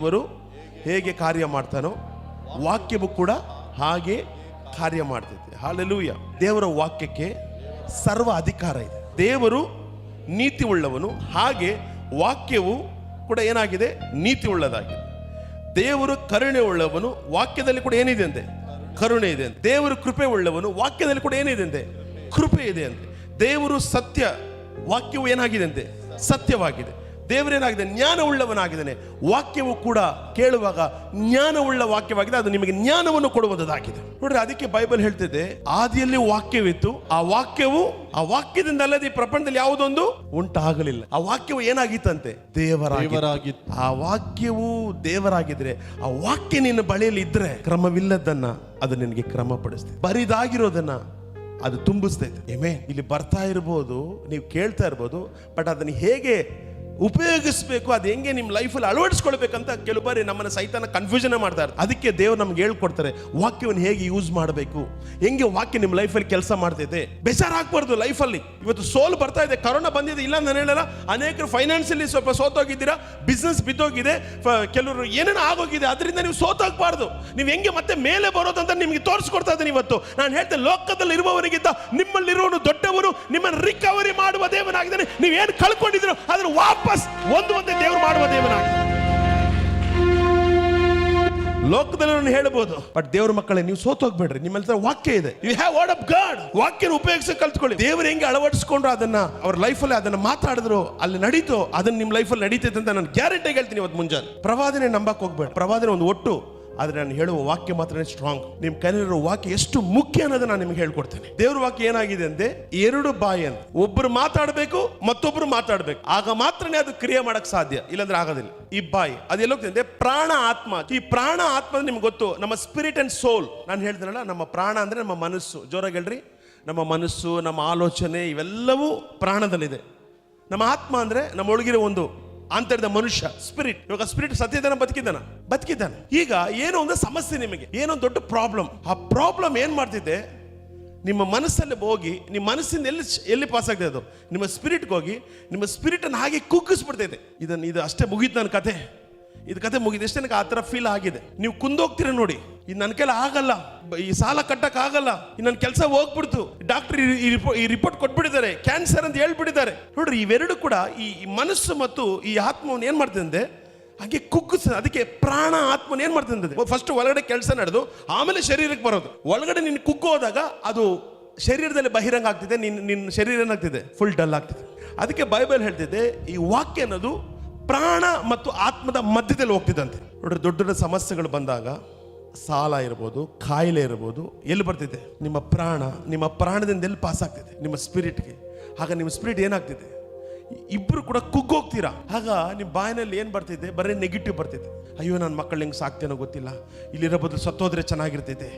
ಅವರು ಹೇಗೆ ಕಾರ್ಯ ಮಾಡ್ತಾನೋ ವಾಕ್ಯವು ಕೂಡ ಹಾಗೆ ಕಾರ್ಯ ಮಾಡ್ತೈತೆ. ಹಾಲೆಲೂಯ ದೇವರ ವಾಕ್ಯಕ್ಕೆ ಸರ್ವ ಅಧಿಕಾರ ಇದೆ. ದೇವರು ನೀತಿ ಉಳ್ಳವನು ಹಾಗೆ ವಾಕ್ಯವು ಕೂಡ ಏನಾಗಿದೆ? ನೀತಿ ಉಳ್ಳದಾಗಿದೆ ದೇವರು ಕರುಣೆ ಉಳ್ಳವನು ವಾಕ್ಯದಲ್ಲಿ ಕೂಡ ಏನಿದೆ ಅಂತೆ? ಕರುಣೆ ಇದೆ ಅಂತೆ. ದೇವರು ಕೃಪೆ ಉಳ್ಳವನು ವಾಕ್ಯದಲ್ಲಿ ಕೂಡ ಏನಿದೆ ಅಂತೆ? ಕೃಪೆ ಇದೆ ಅಂತೆ. ದೇವರು ಸತ್ಯ ವಾಕ್ಯವು ಏನಾಗಿದೆ ಅಂತೆ? ಸತ್ಯವಾಗಿದೆ. ದೇವರೇನಾಗಿದೆ? ಜ್ಞಾನವುಳ್ಳವನಾಗಿದ್ದಾನೆ. ವಾಕ್ಯವು ಕೂಡ ಕೇಳುವಾಗ ಜ್ಞಾನವುಳ್ಳ ವಾಕ್ಯವಾಗಿದೆ. ಅದು ನಿಮಗೆ ಜ್ಞಾನವನ್ನು ಕೊಡುವುದಾಗಿದೆ ನೋಡ್ರಿ ಅದಕ್ಕೆ ಬೈಬಲ್ ಹೇಳ್ತಿದೆ ಆದಿಯಲ್ಲಿ ವಾಕ್ಯವಿತ್ತು ಆ ವಾಕ್ಯವು ಆ ವಾಕ್ಯದಿಂದ ಅಲ್ಲದೆ ಈ ಪ್ರಪಂಚದಲ್ಲಿ ಯಾವುದೊಂದು ಉಂಟಾಗಲಿಲ್ಲ. ಆ ವಾಕ್ಯವು ಏನಾಗಿತ್ತಂತೆ? ದೇವರಾಗಿ ದೇವರಾಗಿತ್ತು. ಆ ವಾಕ್ಯವು ದೇವರಾಗಿದ್ರೆ ಆ ವಾಕ್ಯ ನಿನ್ನ ಬಳಿಯಲ್ಲಿ ಇದ್ರೆ ಕ್ರಮವಿಲ್ಲದನ್ನ ಅದು ನಿನಗೆ ಕ್ರಮ ಪಡಿಸ್ತದೆ ಬರಿದಾಗಿರೋದನ್ನ ಅದು ತುಂಬಿಸ್ತೈತೆ. ಎಮೆ ಇಲ್ಲಿ ಬರ್ತಾ ಇರ್ಬೋದು ನೀವು ಕೇಳ್ತಾ ಇರ್ಬೋದು ಬಟ್ ಅದನ್ನು ಹೇಗೆ ಉಪಯೋಗಿಸ್ಬೇಕು, ಅದು ಹೆಂಗೆ ನಿಮ್ಮ ಲೈಫಲ್ಲಿ ಅಳವಡಿಸ್ಕೊಳ್ಬೇಕಂತ ಕೆಲವು ಬಾರಿ ನಮ್ಮನ್ನು ಸೈತಾನ ಕನ್ಫ್ಯೂಷನ್ ಮಾಡ್ತಾ ಇರ್ತಾರೆ. ಅದಕ್ಕೆ ದೇವ್ರು ನಮ್ಗೆ ಹೇಳ್ಕೊಡ್ತಾರೆ, ವಾಕ್ಯವನ್ನು ಹೇಗೆ ಯೂಸ್ ಮಾಡಬೇಕು? ಹೆಂಗೆ ವಾಕ್ಯ ನಿಮ್ಮ ಲೈಫಲ್ಲಿ ಕೆಲಸ ಮಾಡ್ತೈತೆ? ಬೇಜಾರಾಗಬಾರ್ದು ಲೈಫಲ್ಲಿ. ಇವತ್ತು ಸೋಲ್ ಬರ್ತಾ ಇದೆ ಕರೋನಾ ಬಂದಿದೆ, ಇಲ್ಲ ನಾನು ಹೇಳಲ್ಲ. ಅನೇಕರು ಫೈನಾನ್ಸಿಯಲಿ ಸ್ವಲ್ಪ ಸೋತೋಗಿದ್ದೀರಾ ಬಿಸ್ನೆಸ್ ಬಿದ್ದೋಗಿದೆ ಕೆಲವರು ಏನೇನೋ ಆಗೋಗಿದೆ, ಅದರಿಂದ ನೀವು ಸೋತೋಗ್ಬಾರ್ದು. ನೀವು ಹೆಂಗೆ ಮತ್ತೆ ಮೇಲೆ ಬರೋದಂತ ನಿಮಗೆ ತೋರಿಸ್ಕೊಡ್ತಾ ಇದ್ದೀನಿ ಇವತ್ತು. ನಾನು ಹೇಳ್ತೇನೆ ಲೋಕದಲ್ಲಿ ಇರುವವರಿಗಿಂತ ನಿಮ್ಮಲ್ಲಿರುವವನು ದೊಡ್ಡವರು ನಿಮ್ಮನ್ನು ರಿಕವರಿ ಮಾಡುವ ದೇವನಾಗಿದ್ದಾನೆ. ನೀವೇನು ಕಳ್ಕೊಂಡಿದ್ರು ಅದನ್ನು ವಾಪಸ್ ಒಂದು ಒಂದೇ ದೇವರು ಮಾಡುವ ದೇವನಾಗಿ. ಲೋಕದಲ್ಲಿ ನಾನು ಹೇಳ್ಬೋದು ಬಟ್ ದೇವ್ರ ಮಕ್ಕಳೇ ನೀವು ಸೋತೋಗ್ಬೇಡ್ರಿ ನಿಮ್ಮ ನಿಮ್ಮಲ್ಲಿ ವಾಕ್ಯ ಇದೆ. You have word of God ವಾಕ್ಯನ ಉಪಯೋಗಿಸಿ ಕಲ್ತ್ಕೊಳ್ಳಿ. ದೇವರು ಹೆಂಗೆ ಅಳವಡಿಸ್ಕೊಂಡ್ರು ಅದನ್ನ ಅವ್ರ ಅಲ್ಲಿ ಅದನ್ನ ಮಾತಾಡಿದ್ರು ಅಲ್ಲಿ ನಡೀತು ಅದನ್ನ ನಿಮ್ಮ ಲೈಫಲ್ಲಿ ನಡೀತೈತೆ ಅಂತ ನಾನು ಗ್ಯಾರಂಟಿ ಹೇಳ್ತೀನಿ ಇವತ್ತು ಮುಂಜಾನೆ. ಪ್ರವಾದನೆ ನಂಬಕ್ ಹೋಗ್ಬೇಡ. ಪ್ರವಾದನೆ ಒಂದು ಒಟ್ಟು ಆದ್ರೆ ನಾನು ಹೇಳುವ ವಾಕ್ಯ ಮಾತ್ರ ಸ್ಟ್ರಾಂಗ್ ನಿಮ್ ಕೈಲಿರೋ ವಾಕ್ಯ ಎಷ್ಟು ಮುಖ್ಯ ಅನ್ನೋದನ್ನ ನಾನು ನಿಮ್ಗೆ ಹೇಳ್ಕೊಡ್ತೇನೆ. ದೇವ್ರ ವಾಕ್ಯ ಏನಾಗಿದೆ ಅಂದ್ರೆ ಎರಡು ಬಾಯಿ ಅಂತ. ಒಬ್ರು ಮಾತಾಡಬೇಕು, ಮತ್ತೊಬ್ರು ಮಾತಾಡ್ಬೇಕು. ಆಗ ಮಾತ್ರನೇ ಅದು ಕ್ರಿಯೆ ಮಾಡಕ್ ಸಾಧ್ಯ. ಇಲ್ಲಾಂದ್ರೆ ಆಗೋದಿಲ್ಲ. ಈ ಬಾಯಿ ಅದೆಲ್ಲ ಹೋಗ್ತದೆ ಅಂದ್ರೆ ಪ್ರಾಣ ಆತ್ಮ. ಈ ಪ್ರಾಣ ಆತ್ಮ ನಿಮ್ಗೆ ಗೊತ್ತು, ನಮ್ಮ ಸ್ಪಿರಿಟ್ ಅಂಡ್ ಸೋಲ್ ನಾನು ಹೇಳ್ತೀನಲ್ಲ ನಮ್ಮ ಪ್ರಾಣ ಅಂದ್ರೆ ನಮ್ಮ ಮನಸ್ಸು. ಜೋರಾಗಿ ಹೇಳ್ರಿ. ನಮ್ಮ ಮನಸ್ಸು, ನಮ್ಮ ಆಲೋಚನೆ, ಇವೆಲ್ಲವೂ ಪ್ರಾಣದಲ್ಲಿದೆ. ನಮ್ಮ ಆತ್ಮ ಅಂದ್ರೆ ನಮ್ಮ ಒಳಗಿರೋ ಒಂದು ಆಂತರ್ಯದ ಮನುಷ್ಯ ಸ್ಪಿರಿಟ್ ಇವಾಗ ಸ್ಪಿರಿಟ್ ಸತ್ಯದನ ಬದುಕಿದ್ದಾನ? ಬದುಕಿದ್ದಾನೆ. ಈಗ ಏನೋ ಒಂದು ಸಮಸ್ಯೆ ನಿಮಗೆ, ಏನೋ ದೊಡ್ಡ ಪ್ರಾಬ್ಲಮ್ ಆ ಪ್ರಾಬ್ಲಮ್ ಏನು ಮಾಡ್ತಿದೆ? ನಿಮ್ಮ ಮನಸ್ಸಲ್ಲಿ ಹೋಗಿ, ನಿಮ್ಮ ಮನಸ್ಸಿಂದ ಎಲ್ಲಿ ಎಲ್ಲಿ ಪಾಸ್ ಆಗ್ತದೆ ಅದು? ನಿಮ್ಮ ಸ್ಪಿರಿಟ್ಗೆ ಹೋಗಿ, ನಿಮ್ಮ ಸ್ಪಿರಿಟನ್ನು ಹಾಗೆ ಕುಗ್ಗಿಸ್ಬಿಡ್ತೈತೆ ಇದನ್ನು, ಇದು ಅಷ್ಟೇ ಮುಗೀತು ನನ್ನ ಕತೆ. ಇದು ಕತೆ ಮುಗಿದು ಎಷ್ಟು ನನಗೆ ಆ ಥರ ಫೀಲ್ ಆಗಿದೆ. ನೀವು ಕುಂದೋಗ್ತೀರ ನೋಡಿ. ಇದು ನನ್ನ ಕೈಲಿ ಆಗಲ್ಲ. ಈ ಸಾಲ ಕಟ್ಟಕ್ ಆಗಲ್ಲ. ನನ್ನ ಕೆಲಸ ಹೋಗ್ಬಿಡ್ತು. ಡಾಕ್ಟರ್ ಈ ರಿಪೋರ್ಟ್ ಕೊಟ್ಬಿಟ್ಟಿದ್ದಾರೆ. ಕ್ಯಾನ್ಸರ್ ಅಂತ ಹೇಳ್ಬಿಟ್ಟಿದ್ದಾರೆ. ನೋಡ್ರಿ, ಇವೆರಡು ಕೂಡ ಈ ಮನಸ್ಸು ಮತ್ತು ಈ ಆತ್ಮವನ್ನು ಏನು ಮಾಡ್ತದೆ ಹಾಗೆ ಕುಗ್ಗಿಸ ಅದಕ್ಕೆ ಪ್ರಾಣ ಆತ್ಮನ ಏನು ಮಾಡ್ತದೆ ಫಸ್ಟ್ ಒಳಗಡೆ ಕೆಲಸ ನಡೆದು, ಆಮೇಲೆ ಶರೀರಕ್ಕೆ ಬರೋದು. ಒಳಗಡೆ ನಿನ್ನ ಕುಗ್ಗೋದಾಗ ಅದು ಶರೀರದಲ್ಲಿ ಬಹಿರಂಗ ಆಗ್ತಿದೆ. ನಿನ್ನ ನಿನ್ನ ಶರೀರ ಏನಾಗ್ತಿದೆ? ಫುಲ್ ಡಲ್ ಆಗ್ತಿದೆ. ಅದಕ್ಕೆ ಬೈಬಲ್ ಹೇಳ್ತಿದೆ, ಈ ವಾಕ್ಯ ಅನ್ನೋದು ಪ್ರಾಣ ಮತ್ತು ಆತ್ಮದ ಮಧ್ಯದಲ್ಲಿ ಹೋಗ್ತಿದಂತೆ ನೋಡ್ರಿ, ದೊಡ್ಡ ದೊಡ್ಡ ಸಮಸ್ಯೆಗಳು ಬಂದಾಗ ಸಾಲ ಇರ್ಬೋದು ಕಾಯಿಲೆ ಇರ್ಬೋದು, ಎಲ್ಲಿ ಬರ್ತಿದೆ? ನಿಮ್ಮ ಪ್ರಾಣ, ನಿಮ್ಮ ಪ್ರಾಣದಿಂದ ಎಲ್ಲಿ ಪಾಸ್ ಆಗ್ತಿದೆ? ನಿಮ್ಮ ಸ್ಪಿರಿಟ್ಗೆ ಆಗ ನಿಮ್ಮ ಸ್ಪಿರಿಟ್ ಏನಾಗ್ತಿದೆ? ಇಬ್ಬರು ಕೂಡ ಕುಗ್ಗೋಗ್ತೀರಾ? ಆಗ ನಿಮ್ಮ ಬಾಯಿನಲ್ಲಿ ಏನು ಬರ್ತಿದೆ? ಬರೀ ನೆಗೆಟಿವ್ ಬರ್ತಿದೆ. ಅಯ್ಯೋ ನನ್ನ ಮಕ್ಕಳು ಹೆಂಗೆ ಸಾಕ್ತೇನೋ ಗೊತ್ತಿಲ್ಲ. ಇಲ್ಲಿರೋ ಬದಲು ಸತ್ತೋದ್ರೆ ಚೆನ್ನಾಗಿರ್ತೈತೆ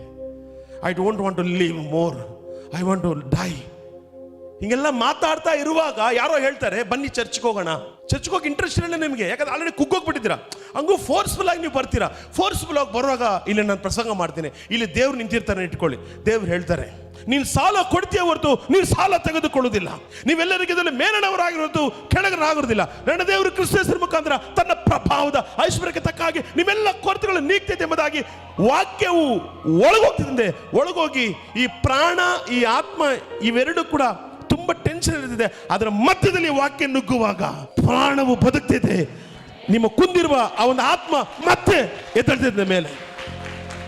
I don't want to live more I want to die ಹಿಂಗೆಲ್ಲ ಮಾತಾಡ್ತಾ ಇರುವಾಗ ಯಾರೋ ಹೇಳ್ತಾರೆ, ಬನ್ನಿ ಚರ್ಚ್ಗೆ ಹೋಗೋಣ. ಚರ್ಚ್ಗೆ ಹೋಗಿ ಇಂಟ್ರೆಸ್ಟ್ ಇಲ್ಲ ನಿಮಗೆ. ಯಾಕಂದ್ರೆ ಆಲ್ರೆಡಿ ಕುಗ್ಗೋಗ್ಬಿಟ್ಟಿದ್ದೀರಾ. ಹಂಗೂ ಫೋರ್ಸ್ಫುಲ್ ಆಗಿ ನೀವು ಬರ್ತೀರಾ. ಫೋರ್ಸ್ಫುಲ್ ಆಗಿ ಬರುವಾಗ ಇಲ್ಲಿ ನಾನು ಪ್ರಸಂಗ ಮಾಡ್ತೀನಿ. ಇಲ್ಲಿ ದೇವ್ರು ನಿಂತಿರ್ತಾನೆ ಇಟ್ಕೊಳ್ಳಿ. ದೇವ್ರು ಹೇಳ್ತಾರೆ, ನೀನು ಸಾಲ ಕೊಡ್ತೀಯ ಹೊರತು ನೀನು ಸಾಲ ತೆಗೆದುಕೊಳ್ಳುವುದಿಲ್ಲ. ನೀವೆಲ್ಲರಿಗಿದ್ದಲ್ಲಿ ಮೇಲನವರಾಗಿರೋದು ಕೆಳಗರಾಗಿರೋದಿಲ್ಲ ನನ್ನ ದೇವರು ಕ್ರಿಸ್ತೇಸರ ಮುಖಾಂತರ ತನ್ನ ಪ್ರಭಾವದ ಐಶ್ವರ್ಯಕ್ಕೆ ತಕ್ಕ ಹಾಗೆ ನಿಮ್ಮೆಲ್ಲ ಕೊರತೆಗಳು ನೀಗ್ತೈತೆ ಎಂಬುದಾಗಿ ವಾಕ್ಯವು ಒಳಗೋಗ್ತಿದೆ. ಒಳಗೋಗಿ ಈ ಪ್ರಾಣ, ಈ ಆತ್ಮ ಇವೆರಡು ಕೂಡ ತುಂಬಾ ಟೆನ್ಷನ್ ಇರ್ತಿದೆ ಅದರ ಮಧ್ಯದಲ್ಲಿ ವಾಕ್ಯ ನುಗ್ಗುವಾಗ ಪ್ರಾಣವು ಬದುಕ್ತಿದೆ. ನಿಮ್ಮ ಕುಂದಿರುವ ಆ ಒಂದು ಆತ್ಮ ಮತ್ತೆ ಎದ್ದೇಳ್ತಿದ್ದ ಮೇಲೆ.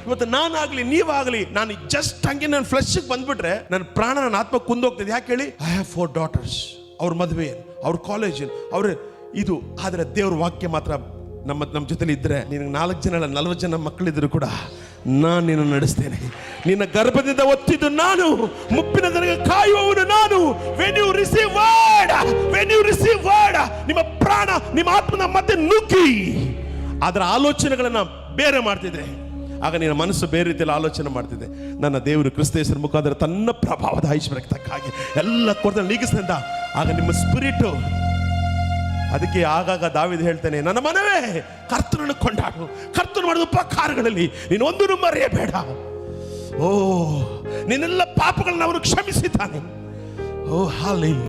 ಇವತ್ತು ನಾನಾಗ್ಲಿ, ನೀವಾಗಲಿ, ನಾನು ಜಸ್ಟ್ ಹಂಗೆ ನನ್ನ ಫ್ಲೆಶ್ಗೆ ಬಂದ್ಬಿಟ್ರೆ ನನ್ನ ಪ್ರಾಣ ನನ್ನ ಆತ್ಮ ಕುಂದೋಗ್ತದೆ. ಯಾಕೆ ಹೇಳಿ? ಐ ಹ್ಯಾವ್ ಫೋರ್ ಡಾಟರ್ಸ್ ಅವ್ರ ಮದುವೆ ಅವ್ರ ಕಾಲೇಜ್ ಅವ್ರ ಇದು, ಆದರೆ ದೇವ್ರ ವಾಕ್ಯ ಮಾತ್ರ ನಮ್ಮ ನಮ್ಮ ಜೊತೆಲಿ ಇದ್ದರೆ ನಿನಗೆ ನಾಲ್ಕು ಜನ ನಲ್ವತ್ತು ಜನ ಮಕ್ಕಳಿದ್ರು ಕೂಡ ನಾನು ನಿನ್ನ ನಡೆಸ್ತೇನೆ. ನಿನ್ನ ಗರ್ಭದಿಂದ ಒತ್ತಿದ್ದು ನಾನು, ಮುಪ್ಪಿನ ನನಗೆ ಕಾಯುವವನು ನಾನು. When you receive word when you receive word ನಿಮ್ಮ ಪ್ರಾಣ, ನಿಮ್ಮ ಆತ್ಮನ ಮತ್ತೆ ನುಗ್ಗಿ. ಅದರ ಆಲೋಚನೆಗಳನ್ನು ಬೇರೆ ಮಾಡ್ತಿದೆ. ಆಗ ನಿನ್ನ ಮನಸ್ಸು ಬೇರೆ ರೀತಿಯಲ್ಲಿ ಆಲೋಚನೆ ಮಾಡ್ತಿದೆ. ನನ್ನ ದೇವರು ಕ್ರಿಸ್ತೇಶ್ವರ ಮುಖಾಂತರ ತನ್ನ ಪ್ರಭಾವದ ಐಶ್ವರ್ಯಕ್ಕೆ ತಕ್ಕ ಹಾಗೆ ಎಲ್ಲ ಕೊರತೆ ನೀಗಿಸಿದ ಆಗ ನಿಮ್ಮ ಸ್ಪಿರಿಟ್ ಅದಕ್ಕೆ ಆಗಾಗ ದಾವಿದ ಹೇಳ್ತಾನೆ, ನನ್ನ ಮನವೇ ಕರ್ತನನ್ನು ಕೊಂಡಾಡು. ಕರ್ತನು ಮಾಡಿದ ಉಪಕಾರಗಳಲ್ಲಿ ನೀನು ಒಂದನ್ನು ಮರೆಯಬೇಡ. ಓ, ನಿನ್ನೆಲ್ಲ ಪಾಪಗಳನ್ನ ಅವನು ಕ್ಷಮಿಸಿದ್ದಾನೆ. ಓ, ಹಾಲಿ